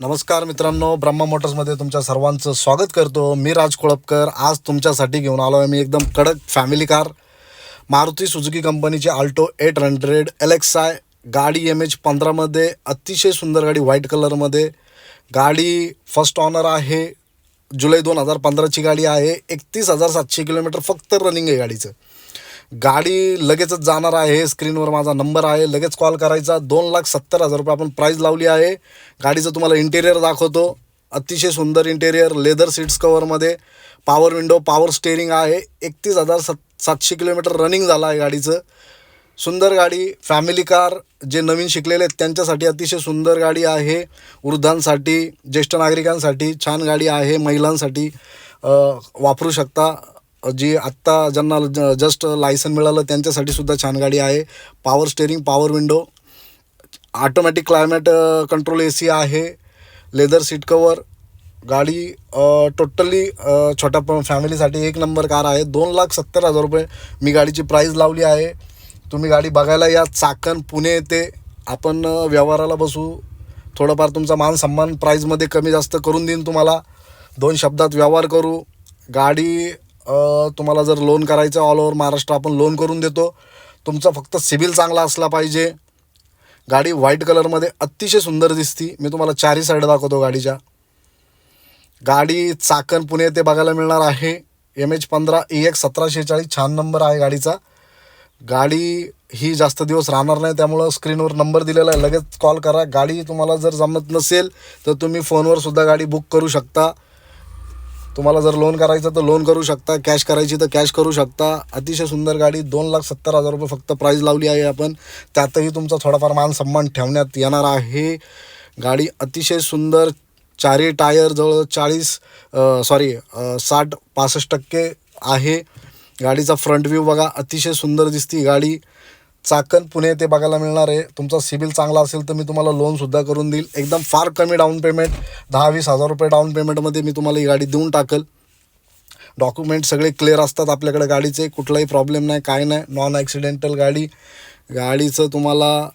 नमस्कार मित्रांनो ब्रह्मा मोटर्समध्ये तुमच्या सर्वांचं स्वागत करतो. मी राज कोळपकर. आज तुमच्यासाठी घेऊन आलो आहे मी एकदम कडक फॅमिली कार मारुती सुजुकी कंपनीची Alto eight hundred L X I गाडी एम एच पंधरामध्ये अतिशय सुंदर गाडी व्हाईट कलरमध्ये गाडी फर्स्ट ऑनर आहे. जुलै दोन हजार पंधराची गाडी आहे. एकतीस हजार सातशे किलोमीटर फक्त रनिंग आहे गाडीचं. गाडी लगेचच जाणार आहे. स्क्रीनवर माझा नंबर आहे. लगेच कॉल करायचा. दोन लाख सत्तर हजार रुपये आपण प्राईज लावली आहे. गाडीचं तुम्हाला इंटेरियर दाखवतो. अतिशय सुंदर इंटेरियर लेदर सीट्स कवरमध्ये पॉवर विंडो पॉवर स्टेअरिंग आहे. एकतीस हजार सत सातशे किलोमीटर रनिंग झालं आहे गाडीचं. सुंदर गाडी फॅमिली कार जे नवीन शिकलेले आहेत त्यांच्यासाठी अतिशय सुंदर गाडी आहे. वृद्धांसाठी ज्येष्ठ नागरिकांसाठी छान गाडी आहे. महिलांसाठी वापरू शकता. जी आत्ता ज्यांना ज जस्ट लायसन मिळालं त्यांच्यासाठी सुद्धा छान गाडी आहे. Power steering power window automatic climate control A C आहे. लेदर सीट कवर गाडी टोटली छोट्या प फॅमिलीसाठी एक नंबर कार आहे. दोन लाख सत्तर हजार रुपये मी गाडीची प्राईज लावली आहे. तुम्ही गाडी बघायला या. चाकण पुणे येते आपण व्यवहाराला बसू. थोडंफार तुमचा मान सन्मान प्राईजमध्ये कमी जास्त करून देईन तुम्हाला. दोन शब्दात व्यवहार करू. गाडी तुम्हाला जर लोन करायचं ऑल ओव्हर महाराष्ट्र आपण लोन करून देतो. तुमचा फक्त सिबिल चांगला असला पाहिजे. गाडी व्हाईट कलरमध्ये अतिशय सुंदर दिसती. मी तुम्हाला चारही साईड दाखवतो गाडीच्या. गाडी चाकण पुणे ते बघायला मिळणार आहे. एम एच पंधरा ई एक्स सतराशे चाळीस छान नंबर आहे गाडीचा. गाडी ही जास्त दिवस राहणार नाही त्यामुळं स्क्रीनवर नंबर दिलेला आहे. लगेच कॉल करा. गाडी तुम्हाला जर जमत नसेल तर तुम्ही फोनवर सुद्धा गाडी बुक करू शकता. तुम्हाला जर लोन करायचं तर लोन करू शकता कॅश करायची तर कॅश करू शकता. अतिशय सुंदर गाडी दोन लाख सत्तर हजार रुपये फक्त प्राईज लावली आहे आपण. त्यातही तुमचा थोडाफार मान सन्मान ठेवण्यात येणार आहे. गाडी अतिशय सुंदर चारी टायर जवळ चाळीस सॉरी साठ पासष्ट टक्के आहे. गाडीचा फ्रंट व्ह्यू बघा अतिशय सुंदर दिसती गाडी. चाकण पुणे ते बघायला मिळणार आहे. तुमचा सिबिल चांगला असेल तर मी तुम्हाला लोनसुद्धा करून देईल. एकदम फार कमी डाऊन पेमेंट दहा वीस हजार रुपये डाऊन पेमेंटमध्ये मी तुम्हाला ही गाडी देऊन टाकल. डॉक्युमेंट सगळे क्लिअर असतात आपल्याकडे गाडीचे. कुठलाही प्रॉब्लेम नाही काय नाही. नॉन ॲक्सिडेंटल गाडी. गाडीचं तुम्हाला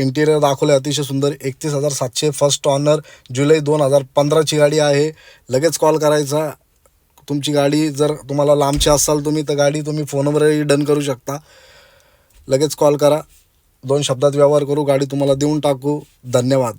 इंटिरियर दाखवलं आहे अतिशय सुंदर. एकतीस हजार सातशे फर्स्ट ऑनर जुलै दोन हजार पंधराची गाडी आहे. लगेच कॉल करायचा. तुमची गाडी जर तुम्हाला लांबची असाल तुम्ही तर गाडी तुम्ही फोनवरही डन करू शकता. लगेच कॉल करा. दोन शब्दात व्यवहार करू गाडी तुम्हाला देऊन टाकू. धन्यवाद.